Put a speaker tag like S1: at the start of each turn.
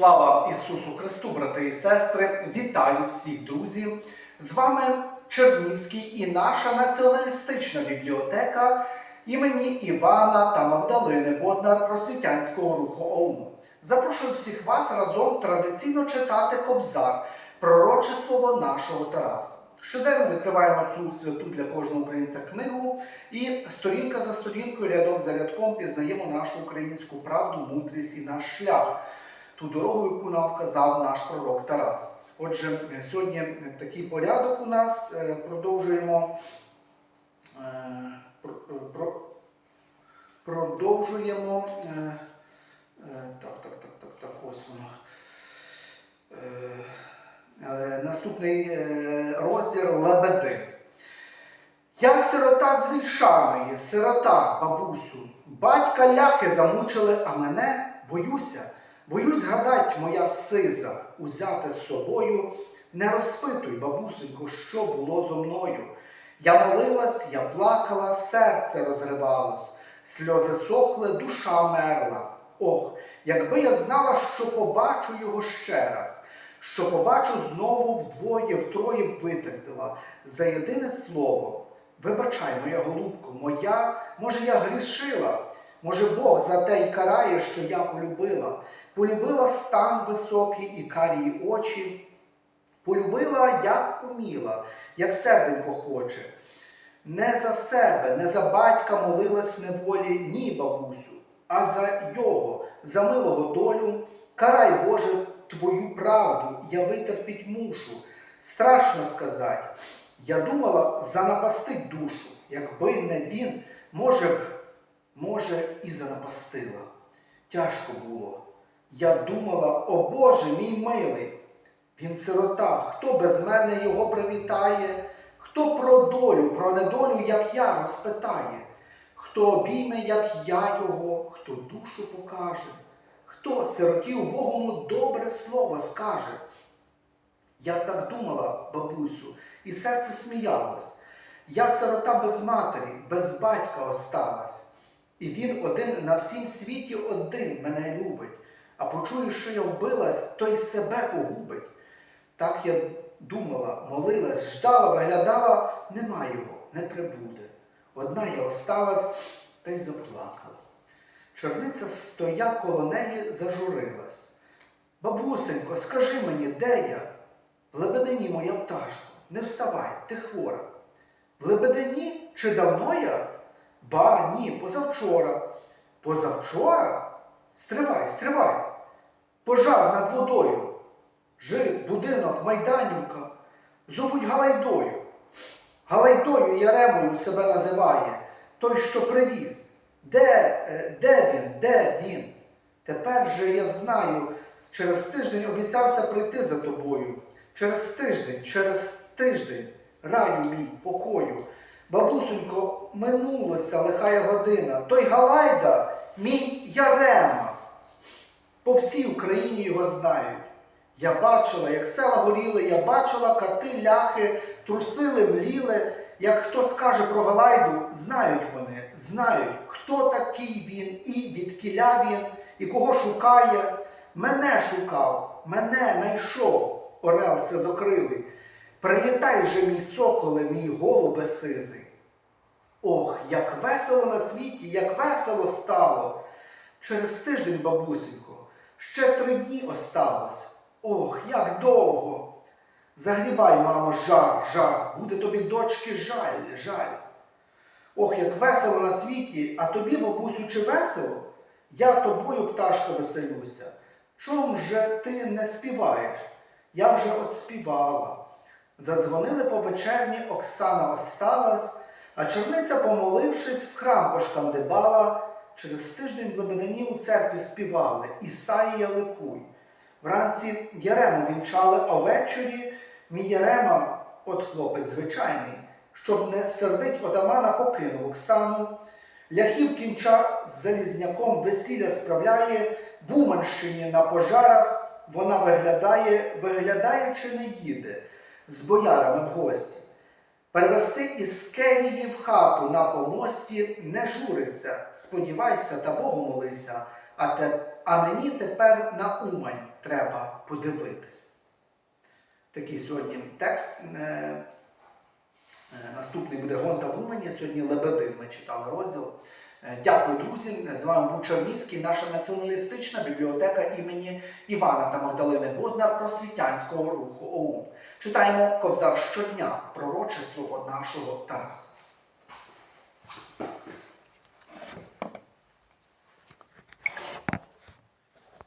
S1: Слава Ісусу Христу, брати і сестри! Вітаю всіх друзів! З вами Чернівський і наша націоналістична бібліотека імені Івана та Магдалини Боднар просвітянського руху ОУН. Запрошую всіх вас разом традиційно читати Кобзар, пророче слово нашого Тараса. Щоденно відкриваємо цю святу для кожного українця книгу і сторінка за сторінкою, рядок за рядком пізнаємо нашу українську правду, мудрість і наш шлях ту дорогу, яку нам вказав наш пророк Тарас. Отже, е, сьогодні такий порядок у нас. Е, Продовжуємо. е, про- про- Продовжуємо. е, е, Так, так, так, так, так, ось воно. Е, е, Наступний е, розділ Лебеди. Я сирота з Вільшаної, сирота, бабусю. Батька ляхи замучили, а мене боюся. Боюсь гадать, моя сиза, узяти з собою. Не розпитуй, бабусенько, що було зо мною. Я молилась, я плакала, серце розривалось, сльози сохли, душа мерла. Ох, якби я знала, що побачу його ще раз, що побачу знову вдвоє, втроє б витерпіла за єдине слово. Вибачай, моя голубко, моя, може, я грішила, може Бог за те й карає, що я полюбила. Полюбила стан високий і карії очі, полюбила, як уміла, як серденько хоче. Не за себе, не за батька молилась неволі, ні, бабусю, а за його, за милого долю. Карай, Боже, твою правду, я витерпіть мушу. Страшно сказати. Я думала занапастить душу, якби не він, може б, може, і занапастила. Тяжко було. Я думала, о Боже, мій милий, він сирота, хто без мене його привітає, хто про долю, про недолю, як я, розпитає, хто обійме, як я його, хто душу покаже, хто сироті убогому добре слово скаже. Я так думала, бабусю, і серце сміялось. Я сирота без матері, без батька осталась. І він один на всім світі один мене любить. А почує, що я вбилась, то й себе погубить. Так я думала, молилась, ждала, виглядала, нема його, не прибуде. Одна я осталась та й заплакала. Чорниця стоя коло неї зажурилась. Бабусенько, скажи мені, де я? В лебедині моя пташко, не вставай, ти хвора. В лебедині чи давно я? Ба, ні, позавчора. Позавчора? Стривай, стривай. Пожар над водою. Жит, будинок, майданівка. Зовуть Галайдою. Галайдою Яремою себе називає, той, що привіз. Де, е, де він? Де він? Тепер же я знаю, через тиждень обіцявся прийти за тобою. Через тиждень, через тиждень, раю мій покою. Бабусонько, минулася лихая година. Той Галайда, мій Ярема. По всій Україні його знають. Я бачила, як села горіли, я бачила кати, ляхи, трусили, мліли. Як хто скаже про Галайду, знають вони, знають, хто такий він і відкіля він, і кого шукає. Мене шукав, мене найшов, орел сизокрилий. Прилітай же, мій соколе, мій голубе сизий. Ох, як весело на світі, як весело стало. Через тиждень, бабусенько, ще три дні осталось. Ох, як довго. Загрібай, мамо, жар, жар, буде тобі дочки жаль, жаль. Ох, як весело на світі, а тобі, бабусю, чи весело? Я тобою, пташко, веселюся. Чом же ти не співаєш? Я вже от співала. Задзвонили по вечерні, Оксана осталась, а черниця, помолившись, в храм пошкандибала. Через тиждень в Лебедині у церкві співали Ісаїя ликуй. Вранці Ярему вінчали, а ввечері мій Ярема, от хлопець звичайний, щоб не сердить отамана, покинув Оксану. Ляхів кінча з Залізняком весілля справляє, в Уманщині на пожарах вона виглядає, виглядає чи не їде з боярами в гості. Перевести із келії в хату на помості не журиться, сподівайся та Богу молися, а, те, а мені тепер на Умань треба подивитись. Такий сьогодні текст. Е, е, Наступний буде Гонта в Умані. Сьогодні Лебедин ми читали розділ. Е, Дякую, друзі. З вами був Чернівський, наша націоналістична бібліотека імені Івана та Магдалини Боднар просвітянського руху ОУН. Читаємо Кобзар щодня, пророче слово нашого Тараса.